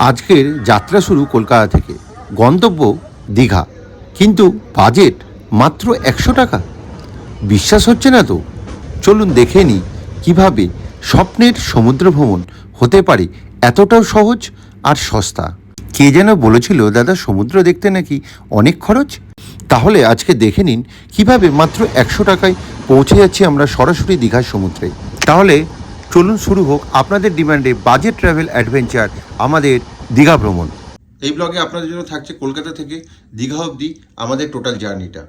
আজকের যাত্রা শুরু কলকাতা থেকে। গন্তব্য দীঘা। কিন্তু বাজেট মাত্র একশো টাকা। বিশ্বাস হচ্ছে না তো? চলুন দেখে নিই কীভাবে স্বপ্নের সমুদ্র ভ্রমণ হতে পারে এতটাও সহজ আর সস্তা। কে যেন বলেছিল, দাদা, সমুদ্র দেখতে নাকি অনেক খরচ? তাহলে আজকে দেখে নিন কীভাবে মাত্র একশো টাকায় পৌঁছে যাচ্ছি আমরা সরাসরি দীঘার সমুদ্রে। তাহলে চলুন শুরু হোক আপনাদের ডিমান্ডে বাজেট ট্রাভেল অ্যাডভেঞ্চার আমাদের দীঘা ভ্রমণ। এই ব্লগে আপনাদের জন্য থাকছে কলকাতা থেকে দীঘা অবধি আমাদের টোটাল জার্নিটা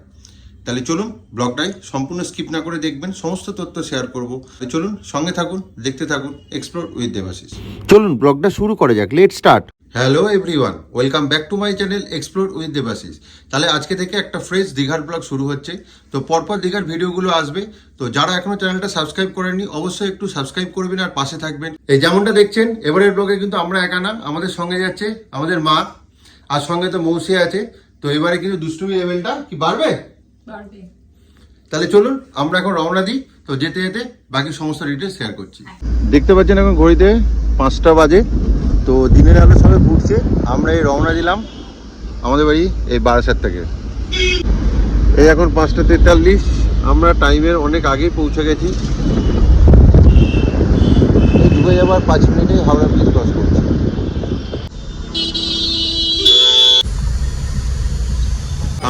তাহলে চলুন ব্লগটাই সম্পূর্ণ স্কিপ না করে দেখবেন সমস্ত তথ্য শেয়ার করব। চলুন সঙ্গে থাকুন দেখতে থাকুন এক্সপ্লোর উইথ দেবাশিস চলুন ব্লগটা শুরু করা যাক let start hello everyone welcome back to my channel explore with Debashis তাহলে আজকে থেকে একটা ফ্রেশ দীঘার ব্লগ শুরু হচ্ছে। তো পরপর দীঘার ভিডিওগুলো আসবে। তো যারা এখনও চ্যানেলটা সাবস্ক্রাইব করেননি অবশ্যই একটু সাবস্ক্রাইব করবেন আর পাশে থাকবেন। এই যেমনটা দেখছেন এবারের ব্লগে কিন্তু আমরা একা না আমাদের সঙ্গে যাচ্ছে আমাদের মা আর সঙ্গে তো মৌসি আছে। তো এবারে কিন্তু দুষ্টুমি লেভেলটা কি বাড়বে? বাড়বে। তাহলে চলুন আমরা এখন রওনা দিই। তো যেতে যেতে বাকি সমস্ত ডিটেলস শেয়ার করছি। দেখতে পাচ্ছেন এখন ঘড়িতে পাঁচটা বাজে। তো দিনের আলো সবে ফুটছে আমরা এই রওনা দিলাম আমাদের বাড়ি এই বারাসাত থেকে। এই এখন পাঁচটা তেতাল্লিশ, আমরা টাইমের অনেক আগেই পৌঁছে গেছি। ঢুকে যাবার পাঁচ মিনিটে হাওড়া ব্রিজ ক্রস করছি।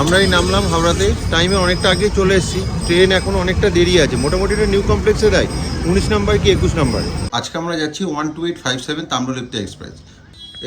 আমরাই নামলাম হাওড়াতে টাইমে অনেকটা আগে চলে এসেছি। ট্রেন এখন অনেকটা দেরি আছে। মোটামুটি নিউ কমপ্লেক্সে দেয়। উনিশ নম্বর কি একুশ নম্বর? আজকে আমরা যাচ্ছি one two eight five seven Tamralipta express.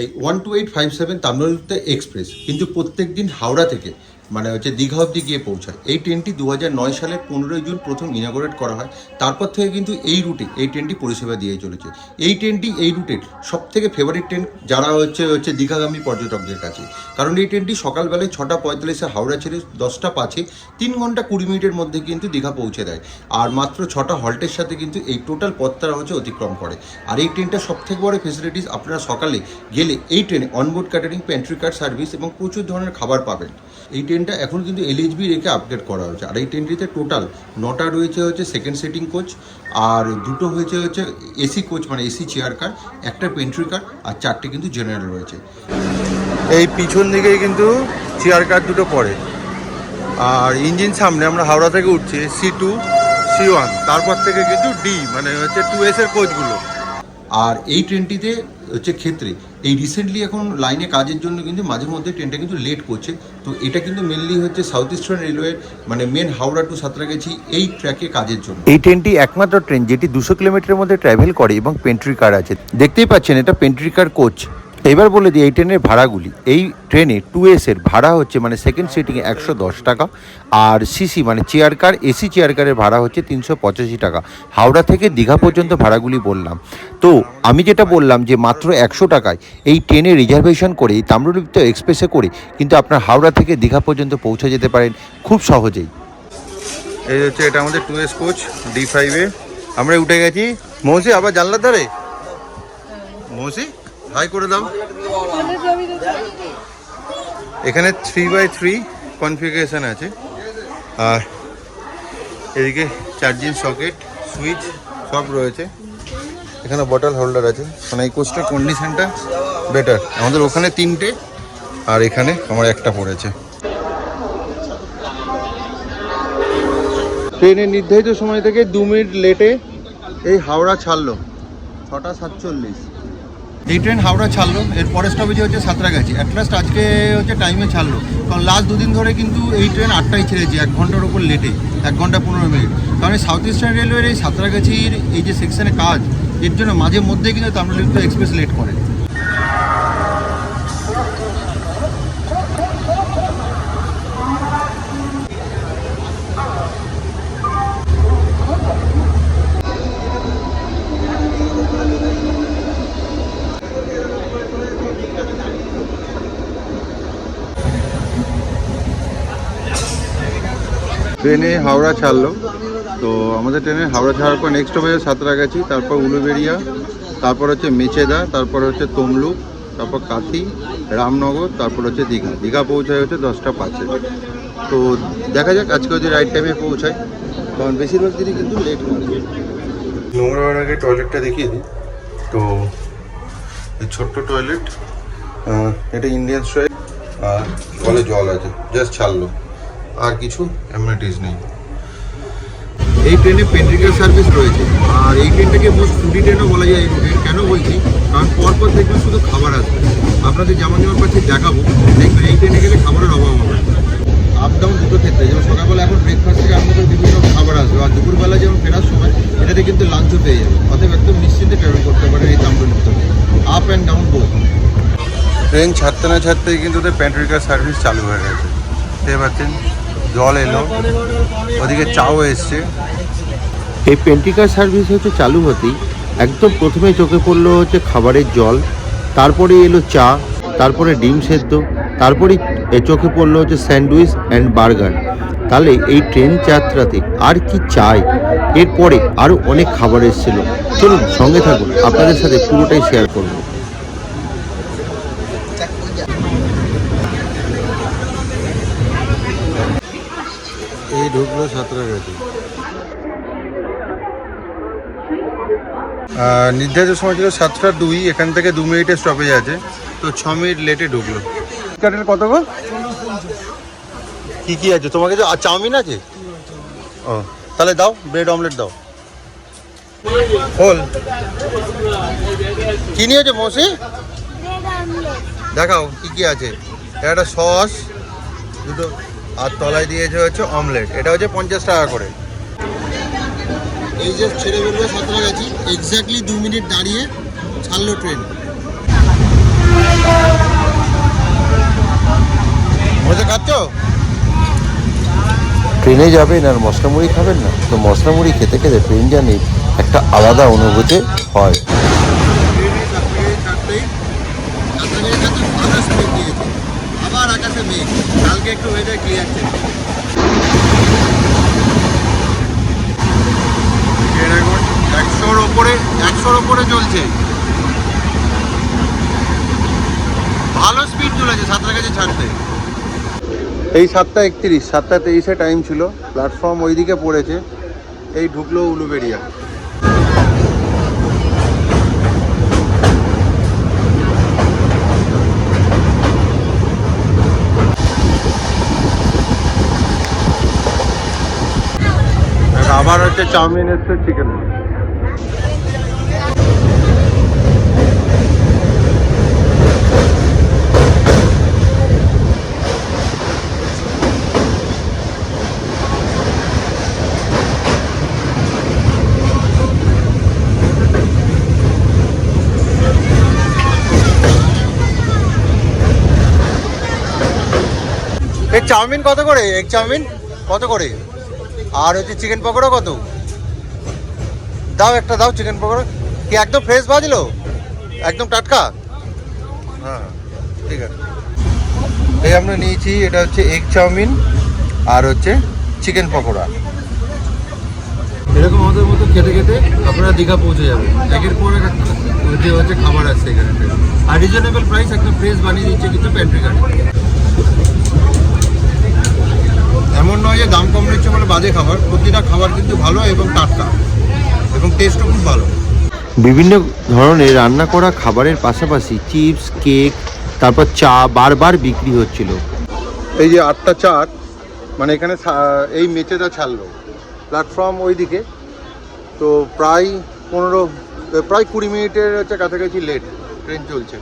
এই one two eight five seven Tamralipta express কিন্তু প্রত্যেক দিন হাওড়া থেকে মানে হচ্ছে দীঘা অব্দি গিয়ে পৌঁছায়। এই ট্রেনটি দু নয় সালের পনেরোই জুন প্রথম ইনাগোরেট করা হয়। তারপর থেকে কিন্তু এই রুটে এই ট্রেনটি পরিষেবা দিয়ে চলেছে। এই ট্রেনটি এই রুটের সব থেকে ফেভারিট ট্রেন যারা হচ্ছে হচ্ছে দীঘাগামী পর্যটকদের কাছে। কারণ এই ট্রেনটি সকালবেলায় ছটা পঁয়তাল্লিশে হাওড়া ছেড়ে দশটা পাঁচে তিন ঘণ্টা কুড়ি মিনিটের মধ্যে কিন্তু দীঘা পৌঁছে দেয়। আর মাত্র ছটা হল্টের সাথে কিন্তু এই টোটাল পথ তারা হচ্ছে অতিক্রম করে। আর এই ট্রেনটা সব থেকে বড় ফেসিলিটিস আপনারা সকালে গেলে এই ট্রেনে onboard catering pantry car service এবং প্রচুর ধরনের খাবার পাবেন। এই ট্রেনটা এখন কিন্তু এলএইচবি রেখে আপডেট করা হয়েছে। আর এই ট্রেনটিতে টোটাল নটা রয়েছে হচ্ছে সেকেন্ড সিটিং কোচ আর দুটো হয়েছে হচ্ছে এসি কোচ মানে এসি চেয়ার কার একটা পেন্ট্রি কার আর চারটে কিন্তু জেনারেল রয়েছে। এই পিছন দিকেই কিন্তু চেয়ার কার দুটো পড়ে। আর ইঞ্জিন সামনে আমরা হাওড়া থেকে উঠছি সি টু সি ওয়ান তারপর থেকে কিন্তু ডি মানে হচ্ছে টু এস এর কোচগুলো আর এই ট্রেনটিতে হচ্ছে ক্ষেত্রে এই রিসেন্টলি এখন লাইনে কাজের জন্য কিন্তু মাঝে মধ্যে ট্রেনটা কিন্তু লেট করছে। তো এটা কিন্তু মেনলি হচ্ছে সাউথ ইস্টার্ন রেলওয়ে মানে মেন হাওড়া টু সাঁতরাগাছি এই ট্র্যাকে কাজের জন্য। এই ট্রেনটি একমাত্র ট্রেন যেটি দুশো কিলোমিটারের মধ্যে ট্রাভেল করে এবং পেন্ট্রি কার আছে। দেখতেই পাচ্ছেন এটা পেন্ট্রি কার কোচ এবার বলে দিই, এই ট্রেনের ভাড়াগুলি। এই ট্রেনে টু এসের ভাড়া হচ্ছে মানে সেকেন্ড সিটিংয়ে একশো দশ টাকা, আর সিসি মানে চেয়ার কার এসি চেয়ার কারের ভাড়া হচ্ছে তিনশো পঁচাশি টাকা। হাওড়া থেকে দীঘা পর্যন্ত ভাড়াগুলি বললাম। তো আমি যেটা বললাম যে মাত্র একশো টাকায় এই ট্রেনে রিজার্ভেশন করে এই তাম্রলিপ্ত এক্সপ্রেসে করে কিন্তু আপনার হাওড়া থেকে দীঘা পর্যন্ত পৌঁছে যেতে পারেন খুব সহজেই। এই হচ্ছে এটা আমাদের টু এস কোচ ডি ফাইভে আমরা উঠে গেছি। মৌসি, আবার জানলার ধারে? মৌসি? হাই করে দাও। এখানে থ্রি বাই থ্রি কনফিগারেশন আছে। আর এদিকে চার্জিং সকেট সুইচ সব রয়েছে। এখানে বটল হোল্ডার আছে। মানে এই কোচটার কন্ডিশনটা বেটার আমাদের ওখানে তিনটে, আর এখানে আমার একটা পড়েছে। ট্রেনের নির্ধারিত সময় থেকে দু মিনিট লেটে এই হাওড়া ছাড়লো। ছটা সাতচল্লিশ। এই ট্রেন হাওড়া ছাড়লো, এর পরের স্টপেজে হচ্ছে সাঁতরাগাছি। অ্যাট লাস্ট আজকে হচ্ছে টাইমে ছাড়লো। কারণ লাস্ট দুদিন ধরে কিন্তু এই ট্রেন আটটায় ছেড়েছে, এক ঘণ্টার ওপর লেটে এক ঘণ্টা পনেরো মিনিট। কারণ এই সাউথ ইস্টার্ন রেলওয়ের এই সাঁতরাগাছির এই যে সেকশনে কাজ, এর জন্য মাঝে মধ্যে কিন্তু তামিলনাড়ু এক্সপ্রেস লেট করে। ট্রেনে হাওড়া ছাড়লো। তো আমাদের ট্রেনে হাওড়া ছাড়ার পর নেক্সট হবে সাঁতরাগাছি তারপর উলুবেড়িয়া, তারপর হচ্ছে মেচেদা, তারপর হচ্ছে তমলুক, তারপর কাথি, রামনগর, তারপর হচ্ছে দীঘা। দীঘা পৌঁছায় হচ্ছে দশটা পাঁচে। তো দেখা যাক, আজকে যদি রাইট টাইমে পৌঁছায়, কারণ বেশিরভাগ দিনই কিন্তু লেট করে নোংরা আগে টয়লেটটা দেখিয়ে দিই। তো ছোট্ট টয়লেট এটা ইন্ডিয়ান স্টাইল আর জলে জল আছে জাস্ট ছাড়লো। আর কিছু অ্যামিনিটিস নেই। এই ট্রেনে পেন্ট্রিকাল সার্ভিস রয়েছে। আর এই ট্রেনটাকে মোস্ট ফুডি ট্রেনও বলা যায় এই রুটের কেন বলছি? কারণ পরপর দেখবেন শুধু খাবার আসবে। আপনাদের যেমন যেমন পাচ্ছে দেখাবো দেখবেন এই ট্রেনে গেলে খাবারের অভাব হবে। আপ ডাউন দুটো ক্ষেত্রে, যেমন সকালবেলা এখন ব্রেকফাস্ট থেকে করে বিভিন্ন খাবার আসবে। আর দুপুরবেলা যেমন ফেরার সময়, এটাতে কিন্তু লাঞ্চও পেয়ে যাবে অতএব একদম নিশ্চিন্তে ট্রাভেল করতে পারেন এই Tamralipta up and down both train ছাড়তে না ছাড়তেই কিন্তু ওদের প্যান্ট্রিকার সার্ভিস চালু হয়ে গেছে। দেখতে পাচ্ছেন? জল এলো। ওদিকে চাও এসছে। এই পেন্টিকার সার্ভিস হচ্ছে চালু হতেই একদম প্রথমে চোখে পড়ল হচ্ছে খাবারের জল, তারপরে এলো চা, তারপরে ডিম সেদ্ধ তারপরে চোখে পড়ল হচ্ছে স্যান্ডউইচ অ্যান্ড বার্গার। তাহলে এই ট্রেন যাত্রাতে আর কি চাই? এরপরে আরও অনেক খাবার এসেছিল। চলুন সঙ্গে থাকুন, আপনাদের সাথে পুরোটাই শেয়ার করব। ঢুকলো সাঁতরাগাছি নির্ধারিত সময় ছিল সাতটা দুই এখান থেকে দু মিনিটের স্টপেজ আছে। তো ছ মিনিট লেটে ঢুকলো। কাটের কত গো? কি কি আছে? তোমার কাছে আর চাউমিন আছে? ও তাহলে দাও ব্রেড অমলেট দাও। হোল কি নিয়েছে মৌসি? দেখাও কি কি আছে? একটা সস দুটো আর তলায় দিয়েছে হচ্ছে অমলেট। এটা হচ্ছে পঞ্চাশ টাকা করে। এই যে ছেড়ে বেরোবে সতেরো গেছি এক্স্যাক্টলি দু মিনিট দাঁড়িয়ে ছাড়লো ট্রেন মজা খাচ্ছ? ট্রেনে যাবেন আর মশলা মুড়ি খাবেন না? তো মশলা মুড়ি খেতে খেতে ট্রেন জার্নি একটা আলাদা অনুভূতি হয় ট্রেনে ছাড়তে ছাড়তেই ছাত্রীদের কাছে আকাশ মেঘ দিয়েছে আবার আকাশে মেঘ কালকে একটু ওয়েদার ক্লিয়ার ছিল। একশোর ওপরে একশোর ওপরে চলছে। ভালো স্পিড চলেছে সাঁতরাগাছি ছাড়তে। এই সাতটা একত্রিশ সাতটা তেইশে টাইম ছিল। প্ল্যাটফর্ম ওইদিকে পড়েছে। এই ঢুকলো উলুবেড়িয়া আবার হচ্ছে চাউমিন এসছে চিকেন চাউমিন কত করে? এক চাউমিন? কত করে? আর হচ্ছে চিকেন পকোড়া কত? দাও একটা, দাও চিকেন পকোড়া। কি একদম ফ্রেশ ভাজলো একদম টাটকা? হ্যাঁ ঠিক আছে। এই আমরা নিয়েছি, এটা হচ্ছে এগ চাউমিন আর হচ্ছে চিকেন পকোড়া। এরকম আমাদের মতো খেতে খেতে আপনারা দীঘা পৌঁছে যাবেন একের পর এক যে হচ্ছে খাবার আসছে এখানে। আর রিজনেবল প্রাইস একদম ফ্রেশ বানিয়ে দিচ্ছে কিন্তু প্যান্ট্রি গাড়ি এমন নয় যে দাম কম নিচ্ছে মানে বাজে খাবার। প্রতিটা খাবার কিন্তু ভালো এবং টাটকা। এবং টেস্টও খুব ভালো। বিভিন্ন ধরনের রান্না করা খাবারের পাশাপাশি চিপস কেক তারপর চা বারবার বিক্রি হচ্ছিল। এই যে আটটা চার মানে এখানে এই মেচেটা ছাড়লো। প্ল্যাটফর্ম ওইদিকে। তো প্রায় পনেরো প্রায় কুড়ি মিনিটের হচ্ছে কাছাকাছি লেট ট্রেন চলছে।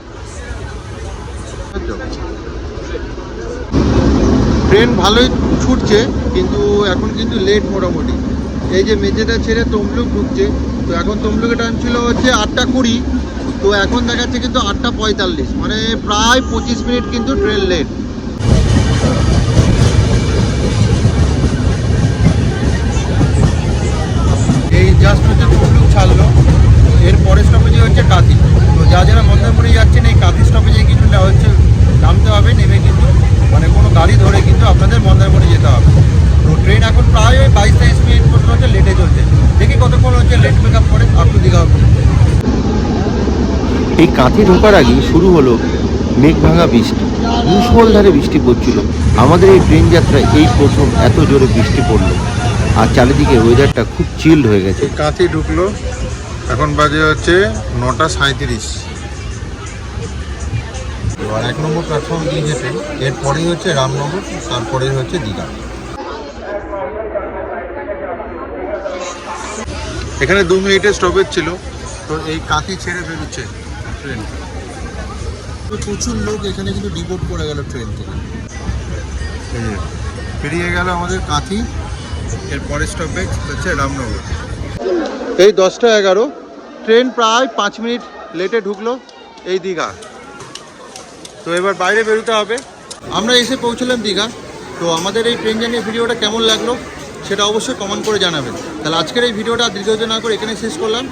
ট্রেন ভালোই ছুটছে কিন্তু এখন কিন্তু লেট মোটামুটি। এই যে মেঝেটা ছেড়ে তমলুক ঢুকছে, তো এখন তমলুকের টাইম ছিল হচ্ছে আটটা কুড়ি, তো এখন দেখাচ্ছে কিন্তু আটটা পঁয়তাল্লিশ মানে প্রায় পঁচিশ মিনিট কিন্তু ট্রেন লেট এই জাস্ট হচ্ছে তমলুক ছাড়লো, এর পরের স্টপেজে হচ্ছে কাঁথি। তো যা যারা মন্দারমণি যাচ্ছেন, এই কাঁথি স্টপেজে না হচ্ছে নামতে হবে, নেমে কিন্তু মানে কোনো গাড়ি ধরে কিন্তু আপনাদের মন্দারমণি যেতে হবে তো ট্রেন এখন প্রায় ওই বাইশ তেইশ মিনিট পর্যন্ত হচ্ছে লেটে চলছে দেখি কতক্ষণ হচ্ছে লেট মেক আপ করে আপ টু দীঘা অবধি। এই কাঁথি ঢোকার আগেই শুরু হলো মেঘ ভাঙা বৃষ্টি। মুষলধারে বৃষ্টি পড়ছিল। আমাদের এই ট্রেন যাত্রায় এই প্রথম এত জোরে বৃষ্টি পড়ল। আর চারিদিকে ওয়েদারটা খুব চিল্ড হয়ে গেছে। কাঁথে ঢুকলো। এখন বাজে হচ্ছে নটা সাঁত্রিশ আর এক নম্বর প্ল্যাটফর্ম দিয়ে যে ট্রেন এরপরেই হচ্ছে রামনগর, তারপরেই হচ্ছে দীঘা। এখানে দু মিনিটের স্টপেজ ছিল। তো এই কাঁথি ছেড়ে বেরোচ্ছে। ট্রেন প্রচুর লোক এখানে কিন্তু ডিপোর্ট করে গেল ট্রেন থেকে। পেরিয়ে গেল আমাদের কাঁথি এর পরের স্টপেজ হচ্ছে রামনগর। এই দশটা এগারো ট্রেন প্রায় পাঁচ মিনিট লেটে ঢুকলো এই দীঘা। তো এবার বাইরে বেরোতে হবে। আমরা এসে পৌঁছলাম দীঘা। তো আমাদের এই ট্রেন জার্নি ভিডিওটা কেমন লাগল সেটা অবশ্যই কমেন্ট করে জানাবেন। তাহলে আজকের এই ভিডিওটা দীর্ঘত না করে এখানে শেষ করলাম।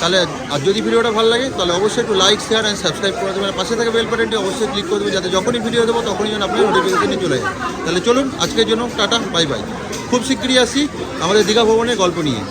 তাহলে, আর যদি ভিডিওটা ভালো লাগে, তাহলে অবশ্যই একটু লাইক শেয়ার অ্যান্ড সাবস্ক্রাইব করে দেবেন। পাশে থাকা বেল বাটনটি অবশ্যই ক্লিক করে দেবেন, যাতে যখনই ভিডিও দেবো, তখনই যেন আপনার নোটিফিকেশনে চলে যায়। তাহলে চলুন, আজকের জন্য টাটা বাই বাই খুব শীঘ্রই আসি আমাদের দীঘা ভবনের গল্প নিয়ে।